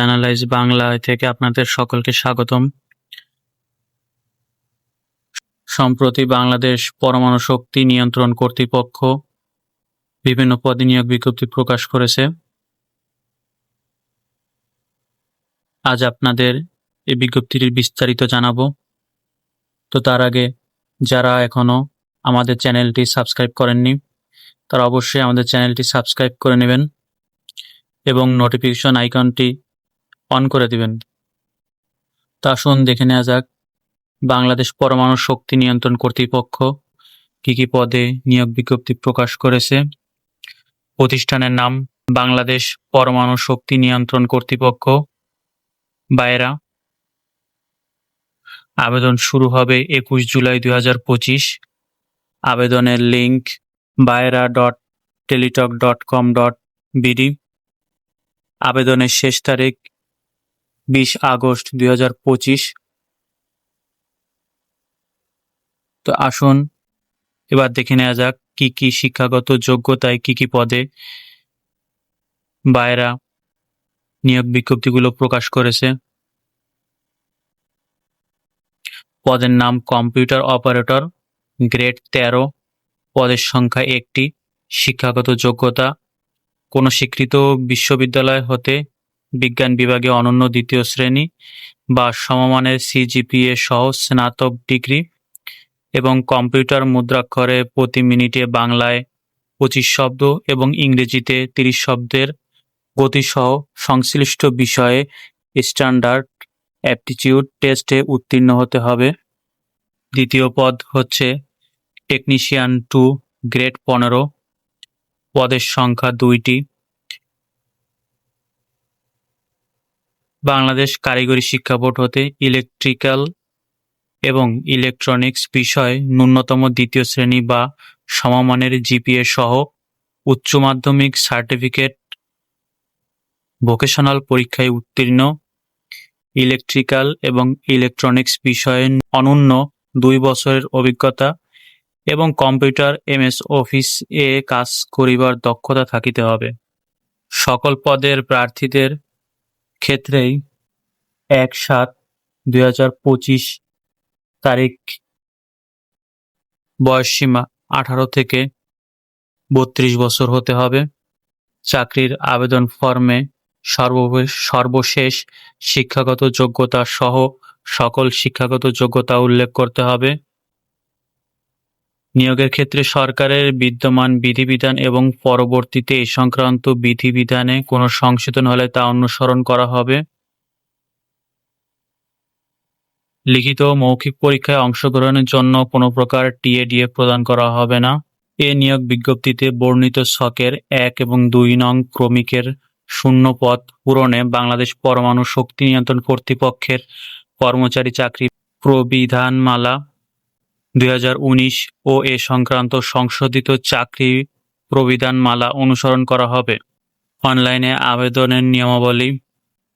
Analyse Bangla থেকে আপনাদের সকলকে স্বাগতম। সম্প্রতি বাংলাদেশ পরমাণু শক্তি নিয়ন্ত্রণ কর্তৃপক্ষ বিভিন্ন পদে নিয়োগ বিজ্ঞপ্তি প্রকাশ করেছে। আজ আপনাদের এই বিজ্ঞপ্তিটির বিস্তারিত জানাব। তো তার আগে যারা এখনও আমাদের চ্যানেলটি সাবস্ক্রাইব করেননি, তারা অবশ্যই আমাদের চ্যানেলটি সাবস্ক্রাইব করে নেবেন এবং নোটিফিকেশন আইকনটি অন করে দিবেন। তা আসুন দেখে নেওয়া যাক, বাংলাদেশ পরমাণু শক্তি নিয়ন্ত্রণ কর্তৃপক্ষ কী কী পদে নিয়োগ বিজ্ঞপ্তি প্রকাশ করেছে। প্রতিষ্ঠানের নাম, বাংলাদেশ পরমাণু শক্তি নিয়ন্ত্রণ কর্তৃপক্ষ। বায়রা আবেদন শুরু হবে একুশ জুলাই দুই হাজার পঁচিশ। আবেদনের link BAIRA dot Teletalk dot com dot BD. আবেদনের শেষ তারিখ বিশ আগস্ট দুই হাজার পঁচিশ। তো আসুন, এবার দেখে নেওয়া যাক কি কি শিক্ষাগত যোগ্যতায় কি কি পদে বায়রা নিয়োগ বিজ্ঞপ্তিগুলো প্রকাশ করেছে। পদের নাম কম্পিউটার অপারেটর, গ্রেড তেরো। পদের সংখ্যা একটি, শিক্ষাগত যোগ্যতা। কোনো স্বীকৃত বিশ্ববিদ্যালয় হতে বিজ্ঞান বিভাগে অনন্য দ্বিতীয় শ্রেণি বা সমমানের সিজিপিএ সহ স্নাতক ডিগ্রি এবং কম্পিউটার মুদ্রাক্ষরে প্রতি মিনিটে বাংলায় পঁচিশ শব্দ এবং ইংরেজিতে তিরিশ শব্দের গতিসহ সংশ্লিষ্ট বিষয়ে স্ট্যান্ডার্ড অ্যাপটিটিউড টেস্টে উত্তীর্ণ হতে হবে। দ্বিতীয় পদ হচ্ছে টেকনিশিয়ান টু গ্রেড পনেরো। পদের সংখ্যা দুইটি। বাংলাদেশ কারিগরি শিক্ষা বোর্ড হতে ইলেকট্রিক্যাল এবং ইলেকট্রনিক্স বিষয় ন্যূনতম দ্বিতীয় শ্রেণি বা সমমানের জিপিএ সহ উচ্চ মাধ্যমিক সার্টিফিকেট ভোকেশনাল পরীক্ষায় উত্তীর্ণ। ইলেকট্রিক্যাল এবং ইলেকট্রনিক্স বিষয়ে অনন্য দুই বছরের অভিজ্ঞতা এবং কম্পিউটার এমএস অফিস এ কাজ করিবার দক্ষতা থাকিতে হবে। সকল পদের প্রার্থীদের ক্ষেত্রেই এক সাত দুই হাজার পঁচিশ তারিখ বয়সসীমা আঠারো থেকে বত্রিশ বছর হতে হবে। চাকরির আবেদন ফর্মে সর্বশেষ শিক্ষাগত যোগ্যতা সহ সকল শিক্ষাগত যোগ্যতা উল্লেখ করতে হবে। নিয়োগের ক্ষেত্রে সরকারের বিদ্যমান বিধিবিধান এবং পরবর্তীতে এ সংক্রান্ত বিধিবিধানে কোনো সংশোধন হলে তা অনুসরণ করা হবে। লিখিত মৌখিক পরীক্ষায় অংশগ্রহণের জন্য কোনো প্রকার টিএডিএ প্রদান করা হবে না। এ নিয়োগ বিজ্ঞপ্তিতে বর্ণিত ছকের এক এবং দুই নং ক্রমিকের শূন্য পদ পূরণে বাংলাদেশ পরমাণু শক্তি নিয়ন্ত্রণ কর্তৃপক্ষের কর্মচারী চাকরি প্রবিধানমালা ও এ সংক্রান্ত সংশোধিত চাকরি প্রবিধানমালা অনুসরণ করা হবে। অনলাইনে আবেদনের নিয়মাবলী,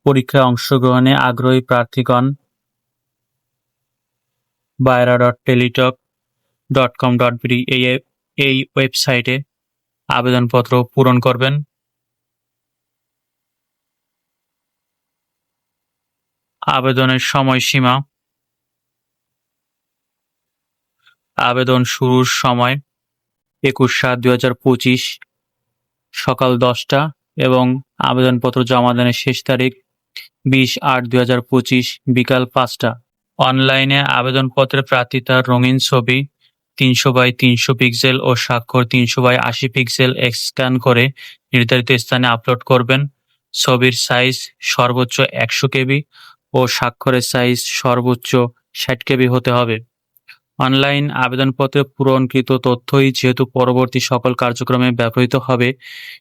পরীক্ষায় অংশগ্রহণে আগ্রহী প্রার্থীগণ BAIRA dot Teletalk dot com dot BD এই ওয়েবসাইটে আবেদনপত্র পূরণ করবেন। আবেদনের সময়সীমা আবেদন শুরুর সময় একুশ সাত দুই হাজার পঁচিশ সকাল দশটা এবং আবেদনপত্র জমা দানের শেষ তারিখ বিশ আট দুই হাজার পঁচিশ বিকাল পাঁচটা। অনলাইনে আবেদনপত্রের প্রার্থী তার রঙিন ছবি তিনশো বাই তিনশো পিক্সেল ও স্বাক্ষর তিনশো বাই আশি পিক্সেল স্ক্যান করে নির্ধারিত স্থানে আপলোড করবেন। ছবির সাইজ সর্বোচ্চ একশো কেবি ও স্বাক্ষরের সাইজ সর্বোচ্চ ষাট কেবি হতে হবে। অনলাইন আবেদনপত্রে পূরণকৃত তথ্যই যেহেতু পরবর্তী সকল কার্যক্রমে ব্যবহৃত হবে,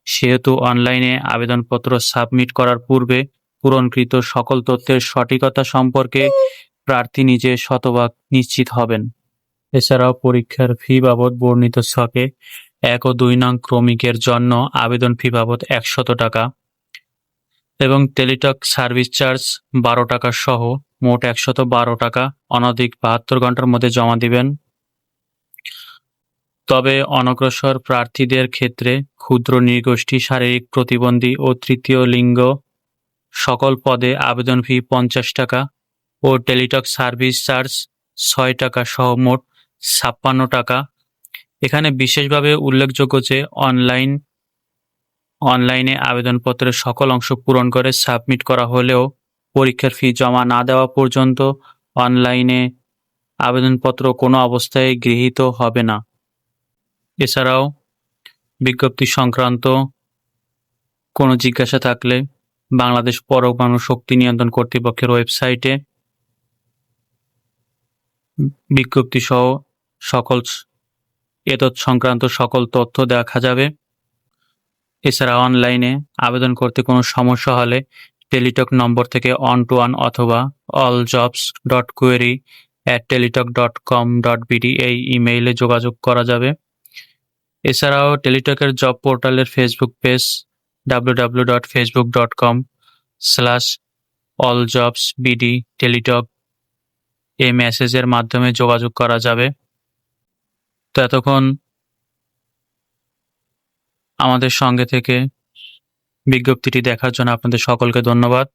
সেহেতু অনলাইনে আবেদনপত্র সাবমিট করার পূর্বে পূরণকৃত সকল তথ্যের সঠিকতা সম্পর্কে প্রার্থী নিজে শতভাগ নিশ্চিত হবেন। এছাড়াও পরীক্ষার ফি বাবদ বর্ণিত ছকে এক ও দুই নং ক্রমিকের জন্য আবেদন ফি বাবদ একশত টাকা এবং টেলিটক সার্ভিস চার্জ বারো টাকা সহ মোট একশত বারো টাকা, অনধিক বাহাত্তর ঘণ্টার মধ্যে জমা দিবেন। তবে অনগ্রসর প্রার্থীদের ক্ষেত্রে ক্ষুদ্র নৃগোষ্ঠী শারীরিক প্রতিবন্ধী ও তৃতীয় লিঙ্গ সকল পদে আবেদন ফি পঞ্চাশ টাকা ও টেলিটক সার্ভিস চার্জ ছয় টাকা সহ মোট ছাপ্পান্ন টাকা। এখানে বিশেষভাবে উল্লেখযোগ্য যে, অনলাইন অনলাইনে আবেদনপত্রের সকল অংশ পূরণ করে সাবমিট করা হলেও পরীক্ষার ফি জমা না দেওয়া পর্যন্ত অনলাইনে আবেদনপত্র কোনো অবস্থায় গৃহীত হবে না। এছাড়াও বিজ্ঞপ্তি সংক্রান্ত কোনো জিজ্ঞাসা থাকলে বাংলাদেশ পরমাণু শক্তি নিয়ন্ত্রণ কর্তৃপক্ষের ওয়েবসাইটে বিজ্ঞপ্তি সহ সকল এতৎ সংক্রান্ত সকল তথ্য দেখা যাবে। এছাড়া অনলাইনে আবেদন করতে কোনো সমস্যা হলে টেলিটক নম্বর থেকে অন টু ওয়ান অথবা all jobs dot query at Teletalk dot com dot BD এই ইমেইলে যোগাযোগ করা যাবে। এছাড়াও টেলিটকের জব পোর্টালের Facebook page W W dot Facebook dot com slash all jobs BD Teletalk এই মেসেজের মাধ্যমে যোগাযোগ করা যাবে। তো এতক্ষণ আমাদের সঙ্গে থেকে বিজ্ঞপ্তিটি দেখার জন্য আপনাদের সকলকে ধন্যবাদ।